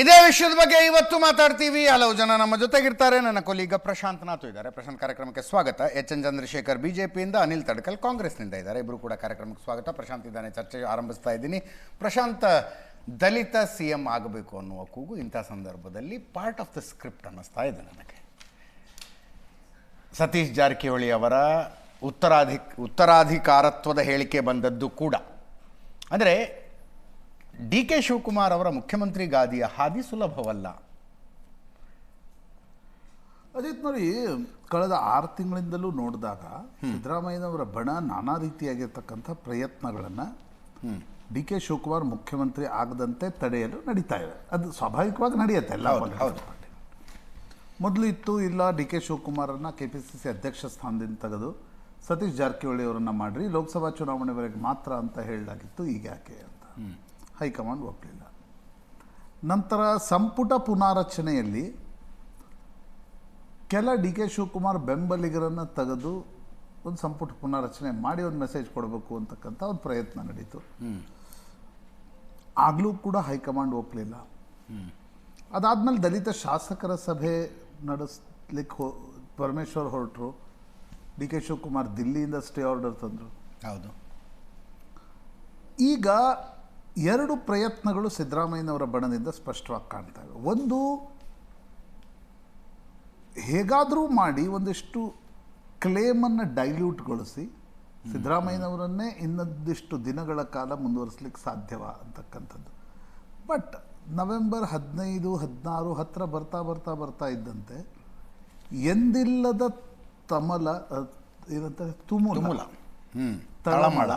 ಇದೇ ವಿಷಯದ ಬಗ್ಗೆ ಇವತ್ತು ಮಾತಾಡ್ತೀವಿ. ಹಲವು ಜನ ನಮ್ಮ ಜೊತೆಗಿರ್ತಾರೆ. ನನ್ನ ಕೊಲೀಗ ಪ್ರಶಾಂತ್ ನಾಥು ಇದ್ದಾರೆ. ಪ್ರಶಾಂತ್ ಕಾರ್ಯಕ್ರಮಕ್ಕೆ ಸ್ವಾಗತ. ಎಚ್ ಎನ್ ಚಂದ್ರಶೇಖರ್ ಬಿಜೆಪಿಯಿಂದ ಅನಿಲ್ ತಡ್ಕಲ್ ಕಾಂಗ್ರೆಸ್ನಿಂದ ಇದ್ದಾರೆ. ಇಬ್ಬರು ಕೂಡ ಕಾರ್ಯಕ್ರಮಕ್ಕೆ ಸ್ವಾಗತ. ಪ್ರಶಾಂತ್ ಇದ್ದಾನೆ. ಚರ್ಚೆ ಆರಂಭಿಸ್ತಾ ಇದ್ದೀನಿ. ಪ್ರಶಾಂತ್, ದಲಿತ ಸಿ ಎಂ ಆಗಬೇಕು ಅನ್ನುವ ಕೂಗು ಇಂಥ ಸಂದರ್ಭದಲ್ಲಿ ಪಾರ್ಟ್ ಆಫ್ ದ ಸ್ಕ್ರಿಪ್ಟ್ ಅನ್ನಿಸ್ತಾ ಇದೆ ನನಗೆ. ಸತೀಶ್ ಜಾರಕಿಹೊಳಿ ಅವರ ಉತ್ತರಾಧಿ ಉತ್ತರಾಧಿಕಾರತ್ವದ ಹೇಳಿಕೆ ಬಂದದ್ದು ಕೂಡ. ಅಂದರೆ ಡಿ ಕೆ ಶಿವಕುಮಾರ್ ಅವರ ಮುಖ್ಯಮಂತ್ರಿ ಗಾದಿಯ ಹಾದಿ ಸುಲಭವಲ್ಲ. ಅಜಿತ್ ನೋಡಿ ಕಳೆದ ಆರು ತಿಂಗಳಿಂದಲೂ ನೋಡಿದಾಗ ಸಿದ್ದರಾಮಯ್ಯನವರ ಬಣ ನಾನಾ ರೀತಿಯಾಗಿರ್ತಕ್ಕಂಥ ಪ್ರಯತ್ನಗಳನ್ನು ಡಿ ಕೆ ಶಿವಕುಮಾರ್ ಮುಖ್ಯಮಂತ್ರಿ ಆಗದಂತೆ ತಡೆಯಲು ನಡೀತಾ ಇದೆ. ಅದು ಸ್ವಾಭಾವಿಕವಾಗಿ ನಡೆಯುತ್ತೆ ಎಲ್ಲ ಮೊದಲು ಇತ್ತು ಇಲ್ಲ ಡಿ ಕೆ ಶಿವಕುಮಾರನ್ನ ಕೆ ಪಿ ಸಿ ಸಿ ಅಧ್ಯಕ್ಷ ಸ್ಥಾನದಿಂದ ತೆಗೆದು ಸತೀಶ್ ಜಾರಕಿಹೊಳಿ ಅವರನ್ನ ಮಾಡಿರಿ ಲೋಕಸಭಾ ಚುನಾವಣೆವರೆಗೆ ಮಾತ್ರ ಅಂತ ಹೇಳಲಾಗಿತ್ತು ಈಗ ಯಾಕೆ ಅಂತ. ಹೈಕಮಾಂಡ್ ಒಪ್ಪಲಿಲ್ಲ ನಂತರ ಸಂಪುಟ ಪುನಾರಚನೆಯಲ್ಲಿ ಕೆಲ ಡಿ ಕೆ ಶಿವಕುಮಾರ್ ಬೆಂಬಲಿಗರನ್ನು ತೆಗೆದು ಒಂದು ಸಂಪುಟ ಪುನಾರಚನೆ ಮಾಡಿ ಒಂದು ಮೆಸೇಜ್ ಕೊಡಬೇಕು ಅಂತಕ್ಕಂಥ ಒಂದು ಪ್ರಯತ್ನ ನಡೀತು. ಆಗಲೂ ಕೂಡ ಹೈಕಮಾಂಡ್ ಒಪ್ಪಲಿಲ್ಲ ಅದಾದಮೇಲೆ ದಲಿತ ಶಾಸಕರ ಸಭೆ ನಡೆಸ್ಲಿಕ್ಕೆ ಹೋ ಪರಮೇಶ್ವರ್ ಹೊರಟರು. ಡಿ ಕೆ ಶಿವಕುಮಾರ್ ದಿಲ್ಲಿಯಿಂದ ಸ್ಟೇ ಆರ್ಡರ್ ತಂದರು. ಹೌದು. ಈಗ ಎರಡು ಪ್ರಯತ್ನಗಳು ಸಿದ್ದರಾಮಯ್ಯನವರ ಬಣದಿಂದ ಸ್ಪಷ್ಟವಾಗಿ ಕಾಣ್ತಾ ಇವೆ. ಒಂದು ಹೇಗಾದರೂ ಮಾಡಿ ಒಂದಿಷ್ಟು ಕ್ಲೇಮನ್ನು ಡೈಲ್ಯೂಟ್ಗೊಳಿಸಿ ಸಿದ್ದರಾಮಯ್ಯನವರನ್ನೇ ಇನ್ನೊಂದಿಷ್ಟು ದಿನಗಳ ಕಾಲ ಮುಂದುವರಿಸ್ಲಿಕ್ಕೆ ಸಾಧ್ಯವ ಅಂತಕ್ಕಂಥದ್ದು. ಬಟ್ ನವೆಂಬರ್ ಹದಿನೈದು ಹದಿನಾರು ಹತ್ತಿರ ಬರ್ತಾ ಬರ್ತಾ ಬರ್ತಾ ಇದ್ದಂತೆ ಎಂದಿಲ್ಲದ ತಮಲ ಏನಂತ ಏನಂತಾರೆ ತುಮುಲ. ತಳಮಳ.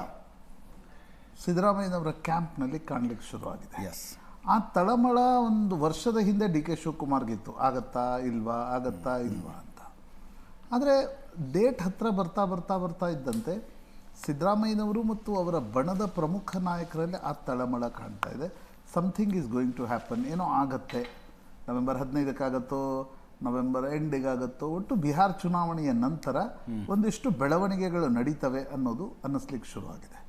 ಸಿದ್ದರಾಮಯ್ಯನವರ ಕ್ಯಾಂಪ್ನಲ್ಲಿ ಕಾಣಲಿಕ್ಕೆ ಶುರುವಾಗಿದೆ. ಎಸ್ ಆ ತಳಮಳ ಒಂದು ವರ್ಷದ ಹಿಂದೆ ಡಿ ಕೆ ಶಿವಕುಮಾರ್ಗಿತ್ತು ಆಗತ್ತಾ ಇಲ್ವಾ ಆಗತ್ತಾ ಇಲ್ವಾ ಅಂತ. ಆದರೆ ಡೇಟ್ ಹತ್ರ ಬರ್ತಾ ಬರ್ತಾ ಬರ್ತಾ ಇದ್ದಂತೆ ಸಿದ್ದರಾಮಯ್ಯನವರು ಮತ್ತು ಅವರ ಬಣದ ಪ್ರಮುಖ ನಾಯಕರಲ್ಲಿ ಆ ತಳಮಳ ಕಾಣ್ತಾ ಇದೆ. Something is going to happen ಏನೋ ಆಗತ್ತೆ. ನವೆಂಬರ್ ಹದಿನೈದಕ್ಕಾಗತ್ತೋ ನವೆಂಬರ್ ಎಂಡಿಗಾಗತ್ತೋ ಒಟ್ಟು ಬಿಹಾರ್ ಚುನಾವಣೆಯ ನಂತರ ಒಂದಿಷ್ಟು ಬೆಳವಣಿಗೆಗಳು ನಡೀತವೆ ಅನ್ನೋದು ಅನ್ನಿಸ್ಲಿಕ್ಕೆ ಶುರುವಾಗಿದೆ.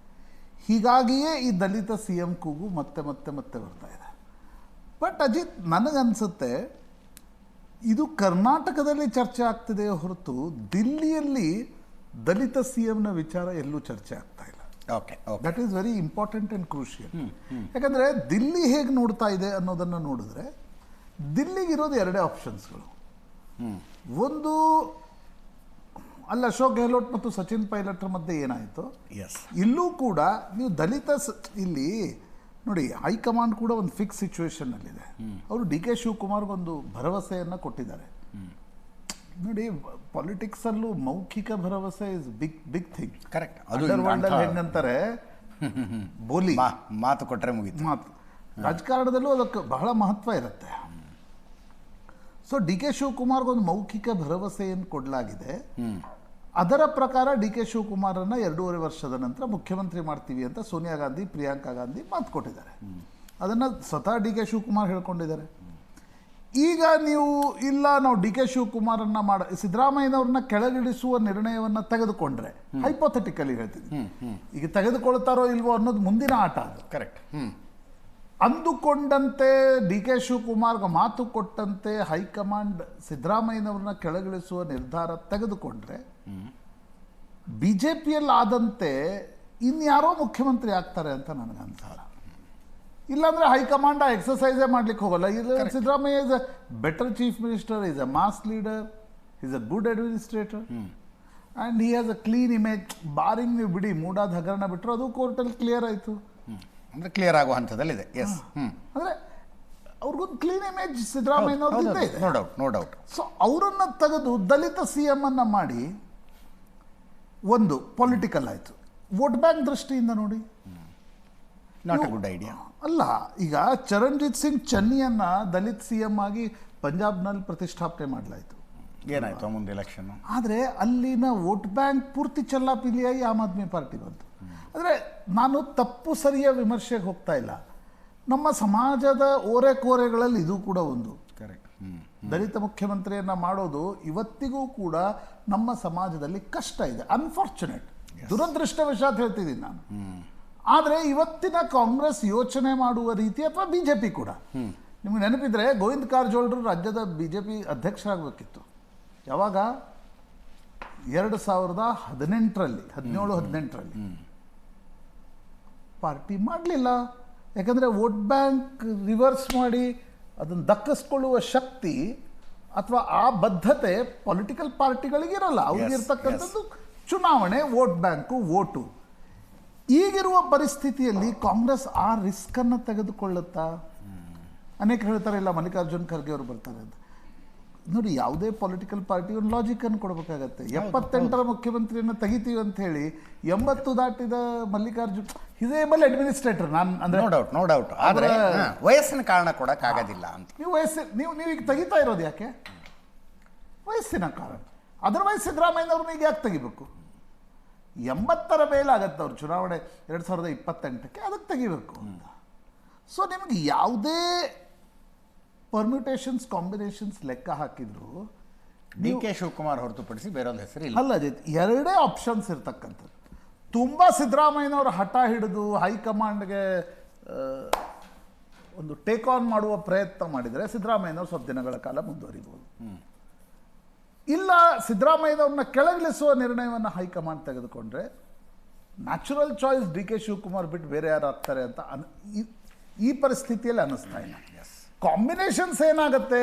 ಹೀಗಾಗಿಯೇ ಈ ದಲಿತ ಸಿ ಎಂ ಕೂಗು ಮತ್ತೆ ಮತ್ತೆ ಮತ್ತೆ ಬರ್ತಾ ಇದೆ. ಬಟ್ ಅಜಿತ್ ನನಗನ್ಸುತ್ತೆ ಇದು ಕರ್ನಾಟಕದಲ್ಲಿ ಚರ್ಚೆ ಆಗ್ತಿದೆ ಹೊರತು ದಿಲ್ಲಿಯಲ್ಲಿ ದಲಿತ ಸಿ ಎಂನ ವಿಚಾರ ಎಲ್ಲೂ ಚರ್ಚೆ ಆಗ್ತಾ ಇಲ್ಲ. Okay okay that is very important and crucial ಯಾಕಂದರೆ ದಿಲ್ಲಿ ಹೇಗೆ ನೋಡ್ತಾ ಇದೆ ಅನ್ನೋದನ್ನು ನೋಡಿದ್ರೆ ದಿಲ್ಲಿಗಿರೋದು ಎರಡೇ ಆಪ್ಷನ್ಸ್ಗಳು ಒಂದು ಅಲ್ಲ ಅಶೋಕ್ ಗೆಹ್ಲೋಟ್ ಮತ್ತು ಸಚಿನ್ ಪೈಲಟ್ರ ಮಧ್ಯೆ ಏನಾಯಿತು? ಎಸ್ ಇಲ್ಲೂ ಕೂಡ ನೀವು ದಲಿತ ಇಲ್ಲಿ ನೋಡಿ ಹೈಕಮಾಂಡ್ ಕೂಡ ಒಂದು ಫಿಕ್ಸ್ ಸಿಚುವೇಶನ್ನಲ್ಲಿದೆ ಅವರು ಡಿ ಕೆ ಶಿವಕುಮಾರ್ಗೆ ಒಂದು ಭರವಸೆಯನ್ನು ಕೊಟ್ಟಿದ್ದಾರೆ. ನೋಡಿ ಪಾಲಿಟಿಕ್ಸಲ್ಲೂ ಮೌಖಿಕ ಭರವಸೆ is big big thing correct ಏನಂತಾರೆ ಅಂಡರ್ವರ್ಲ್ಡ್ ಅಂಥ- ಹೆಂಗಂತಾರೆ? ಬೋಲಿ. ಮಾತು ಕೊಟ್ಟರೆ ಮುಗಿತು. ಮಾತು. ರಾಜಕಾರಣದಲ್ಲೂ ಅದಕ್ಕೆ ಬಹಳ ಮಹತ್ವ ಇರುತ್ತೆ. ಸೊ ಡಿ ಕೆ ಶಿವಕುಮಾರ್ಗೆ ಒಂದು ಮೌಖಿಕ ಭರವಸೆಯನ್ನು ಕೊಡಲಾಗಿದೆ. ಅದರ ಪ್ರಕಾರ ಡಿ ಕೆ ಶಿವಕುಮಾರನ್ನ ಎರಡೂವರೆ ವರ್ಷದ ನಂತರ ಮುಖ್ಯಮಂತ್ರಿ ಮಾಡ್ತೀವಿ ಅಂತ ಸೋನಿಯಾ ಗಾಂಧಿ ಪ್ರಿಯಾಂಕಾ ಗಾಂಧಿ ಮಾತು ಕೊಟ್ಟಿದ್ದಾರೆ. ಅದನ್ನು ಸ್ವತಃ ಡಿ ಕೆ ಶಿವಕುಮಾರ್ ಹೇಳ್ಕೊಂಡಿದ್ದಾರೆ. ಈಗ ನೀವು ಇಲ್ಲ ನಾವು ಡಿ ಕೆ ಶಿವಕುಮಾರನ್ನ ಮಾಡ ಸಿದ್ದರಾಮಯ್ಯನವ್ರನ್ನ ಕೆಳಗಿಳಿಸುವ ನಿರ್ಣಯವನ್ನು ತೆಗೆದುಕೊಂಡ್ರೆ ಹೈಪೋಥೆಟಿಕಲಿ ಹೇಳ್ತೀನಿ ಈಗ ತೆಗೆದುಕೊಳ್ತಾರೋ ಇಲ್ವೋ ಅನ್ನೋದು ಮುಂದಿನ ಆಟ ಅದು. ಕರೆಕ್ಟ್ ಅಂದುಕೊಂಡಂತೆ ಡಿ ಕೆ ಶಿವಕುಮಾರ್ಗೆ ಮಾತು ಕೊಟ್ಟಂತೆ ಹೈಕಮಾಂಡ್ ಸಿದ್ದರಾಮಯ್ಯನವ್ರನ್ನ ಕೆಳಗಿಳಿಸುವ ನಿರ್ಧಾರ ತೆಗೆದುಕೊಂಡ್ರೆ ಬಿ ಜೆ ಪಿಯಲ್ಲಿ ಆದಂತೆ ಇನ್ಯಾರೋ ಮುಖ್ಯಮಂತ್ರಿ ಆಗ್ತಾರೆ ಅಂತ ನನಗೆ ಇಲ್ಲಾಂದರೆ ಇಲ್ಲಾಂದ್ರೆ ಹೈಕಮಾಂಡ್ ಆ ಎಕ್ಸಸೈಸೇ ಮಾಡ್ಲಿಕ್ಕೆ ಹೋಗಲ್ಲ. ಇಲ್ಲ Siddaramaiah is a better chief minister is a mass leader is a good administrator and he has a clean image barring ನೀವು ಬಿಡಿ ಮೂಡಾದ ಹಗರಣ ಬಿಟ್ಟರು ಅದು ಕೋರ್ಟಲ್ಲಿ ಕ್ಲಿಯರ್ ಆಯಿತು. ಅಂದ್ರೆ ಕ್ಲಿಯರ್ ಆಗೋ ಹಂತದಲ್ಲಿದೆ. ಎಸ್ ಹ್ಞೂ ಅಂದರೆ ಅವ್ರಿಗೊಂದು ಕ್ಲೀನ್ ಇಮೇಜ್ ಸಿದ್ದರಾಮಯ್ಯ ಇದೆ. No doubt no doubt so ಅವರನ್ನು ತೆಗೆದು ದಲಿತ ಸಿ ಎಂ ಅನ್ನು ಮಾಡಿ ಒಂದು ಪೊಲಿಟಿಕಲ್ ಆಯಿತು. ವೋಟ್ ಬ್ಯಾಂಕ್ ದೃಷ್ಟಿಯಿಂದ ನೋಡಿ. ನಾಟ್ ಅ ಗುಡ್ ಐಡಿಯಾ ಅಲ್ಲ ಈಗ ಚರಣ್ಜಿತ್ ಸಿಂಗ್ ಚನ್ನಿಯನ್ನು ದಲಿತ್ ಸಿ ಎಂ ಆಗಿ ಪಂಜಾಬ್ನಲ್ಲಿ ಪ್ರತಿಷ್ಠಾಪನೆ ಮಾಡಲಾಯಿತು. ಏನಾಯ್ತು ಮುಂದೆ ಎಲೆಕ್ಷನ್ ಆದರೆ ಅಲ್ಲಿನ ವೋಟ್ ಬ್ಯಾಂಕ್ ಪೂರ್ತಿ ಚಲ್ಲಾಪಿಲಿಯಾಗಿ ಆಮ್ ಆದ್ಮಿ ಪಾರ್ಟಿ ಬಂತು. ಅಂದರೆ ನಾನು ತಪ್ಪು ಸರಿಯ ವಿಮರ್ಶೆಗೆ ಹೋಗ್ತಾ ಇಲ್ಲ. ನಮ್ಮ ಸಮಾಜದ ಓರೆಕೋರೆಗಳಲ್ಲಿ ಇದು ಕೂಡ ಒಂದು. ಕರೆಕ್ಟ್ ದಲಿತ ಮುಖ್ಯಮಂತ್ರಿಯನ್ನ ಮಾಡೋದು ಇವತ್ತಿಗೂ ಕೂಡ ನಮ್ಮ ಸಮಾಜದಲ್ಲಿ ಕಷ್ಟ ಇದೆ. ಅನ್ಫಾರ್ಚುನೇಟ್ ದುರದೃಷ್ಟವಶಾತ್ ಹೇಳ್ತಿದ್ದೀನಿ ನಾನು. ಆದರೆ ಇವತ್ತಿನ ಕಾಂಗ್ರೆಸ್ ಯೋಚನೆ ಮಾಡುವ ರೀತಿ ಅಥವಾ ಬಿ ಜೆ ಪಿ ಕೂಡ ನಿಮ್ಗೆ ನೆನಪಿದ್ರೆ ಗೋವಿಂದ ಕಾರಜೋಳರು ರಾಜ್ಯದ ಬಿ ಜೆ ಪಿ ಅಧ್ಯಕ್ಷರಾಗಬೇಕಿತ್ತು. ಯಾವಾಗ? ಎರಡು ಸಾವಿರದ ಹದಿನೆಂಟರಲ್ಲಿ ಹದಿನೇಳು ಹದಿನೆಂಟರಲ್ಲಿ. ಪಾರ್ಟಿ ಮಾಡಲಿಲ್ಲ. ಯಾಕಂದರೆ ವೋಟ್ ಬ್ಯಾಂಕ್ ರಿವರ್ಸ್ ಮಾಡಿ ಅದನ್ನು ದಕ್ಕಿಸ್ಕೊಳ್ಳುವ ಶಕ್ತಿ ಅಥವಾ ಆ ಬದ್ಧತೆ ಪೊಲಿಟಿಕಲ್ ಪಾರ್ಟಿಗಳಿಗಿರಲ್ಲ ಅವ್ರಿಗಿರ್ತಕ್ಕಂಥದ್ದು ಚುನಾವಣೆ ವೋಟ್ ಬ್ಯಾಂಕು ವೋಟು. ಈಗಿರುವ ಪರಿಸ್ಥಿತಿಯಲ್ಲಿ ಕಾಂಗ್ರೆಸ್ ಆ ರಿಸ್ಕನ್ನು ತೆಗೆದುಕೊಳ್ಳುತ್ತಾ? ಅನೇಕ ಹೇಳ್ತಾರೆ ಇಲ್ಲ ಮಲ್ಲಿಕಾರ್ಜುನ್ ಖರ್ಗೆ ಅವರು ಬರ್ತಾರೆ ಅಂತ. ನೋಡಿ ಯಾವುದೇ ಪೊಲಿಟಿಕಲ್ ಪಾರ್ಟಿ ಒಂದು ಲಾಜಿಕನ್ನು ಕೊಡಬೇಕಾಗತ್ತೆ. ಎಪ್ಪತ್ತೆಂಟರ ಮುಖ್ಯಮಂತ್ರಿಯನ್ನು ತೆಗಿತೀವಿ ಅಂತ ಹೇಳಿ ಎಂಬತ್ತು ದಾಟಿದ ಮಲ್ಲಿಕಾರ್ಜುನ್ ಇದೇಬಲ್ ಅಡ್ಮಿನಿಸ್ಟ್ರೇಟರ್ ನಾನು ಅಂದ್ರೆ ನೋ ಡೌಟ್ ನೋ ಡೌಟ್ ಆದರೆ ವಯಸ್ಸಿನ ಕಾರಣ ಕೊಡಕ್ಕಾಗೋದಿಲ್ಲ ಅಂತ. ನೀವು ವಯಸ್ಸು ನೀವು ನೀವು ಈಗ ತೆಗಿತಾ ಇರೋದು ಯಾಕೆ? ವಯಸ್ಸಿನ ಕಾರಣ. ಅದರ್ವೈಸ್ ಸಿದ್ದರಾಮಯ್ಯನವ್ರನ್ನ ಈಗ ಯಾಕೆ ತೆಗಿಬೇಕು? ಎಂಬತ್ತರ ಮೇಲಾಗತ್ತೆ ಅವ್ರು ಚುನಾವಣೆ ಎರಡು ಸಾವಿರದ ಇಪ್ಪತ್ತೆಂಟಕ್ಕೆ ಅದಕ್ಕೆ ತೆಗಿಬೇಕು ಅಂತ. ಸೊ ನಿಮಗೆ ಯಾವುದೇ ಪರ್ಮ್ಯುಟೇಷನ್ಸ್ ಕಾಂಬಿನೇಷನ್ಸ್ ಲೆಕ್ಕ ಹಾಕಿದ್ರು ಡಿ ಕೆ ಶಿವಕುಮಾರ್ ಹೊರತುಪಡಿಸಿ ಬೇರೊಂದು ಹೆಸರು ಇಲ್ಲ. ಅಲ್ಲ ಅಜಿತ್ ಎರಡೇ ಆಪ್ಷನ್ಸ್ ಇರ್ತಕ್ಕಂಥದ್ದು. ತುಂಬ ಸಿದ್ದರಾಮಯ್ಯನವರು ಹಠ ಹಿಡಿದು ಹೈಕಮಾಂಡ್ಗೆ ಒಂದು ಟೇಕ್ ಆನ್ ಮಾಡುವ ಪ್ರಯತ್ನ ಮಾಡಿದರೆ ಸಿದ್ದರಾಮಯ್ಯನವರು ಸ್ವಲ್ಪ ದಿನಗಳ ಕಾಲ ಮುಂದುವರಿಬೋದು. ಇಲ್ಲ ಸಿದ್ದರಾಮಯ್ಯನವ್ರನ್ನ ಕೆಳಗಿಳಿಸುವ ನಿರ್ಣಯವನ್ನು ಹೈಕಮಾಂಡ್ ತೆಗೆದುಕೊಂಡ್ರೆ natural choice D K Shivakumar ಬಿಟ್ಟು ಬೇರೆ ಯಾರು ಆಗ್ತಾರೆ ಅಂತ ಅನ್ ಈ- ಈ ಪರಿಸ್ಥಿತಿಯಲ್ಲಿ ಅನ್ನಿಸ್ತಾ ಇಲ್ಲ. ಕಾಂಬಿನೇಷನ್ಸ್ ಏನಾಗುತ್ತೆ?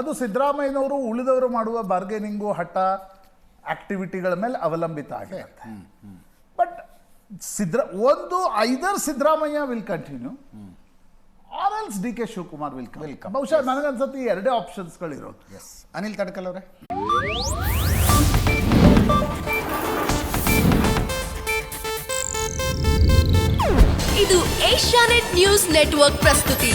ಅದು ಸಿದ್ದರಾಮಯ್ಯನವರು ಉಳಿದವರು ಮಾಡುವ ಬಾರ್ಗೇನಿಂಗು ಹಠ ಆಕ್ಟಿವಿಟಿಗಳ ಮೇಲೆ ಅವಲಂಬಿತ ಆಗಿರುತ್ತೆ. ಬಟ್ ಸಿದ್ರ ಒಂದು either Siddaramaiah will continue or else D K Shivakumar will will ಬಹುಶಃ ನನಗನ್ಸತಿ ಎರಡೇ ಆಪ್ಷನ್ಸ್ಗಳಿರೋದು ಎಸ್ ಅನಿಲ್ ತಡ್ಕಲ್ ಅವರೇ? ಇದು ಏಷ್ಯಾನೆಟ್ ನ್ಯೂಸ್ ನೆಟ್ವರ್ಕ್ ಪ್ರಸ್ತುತಿ.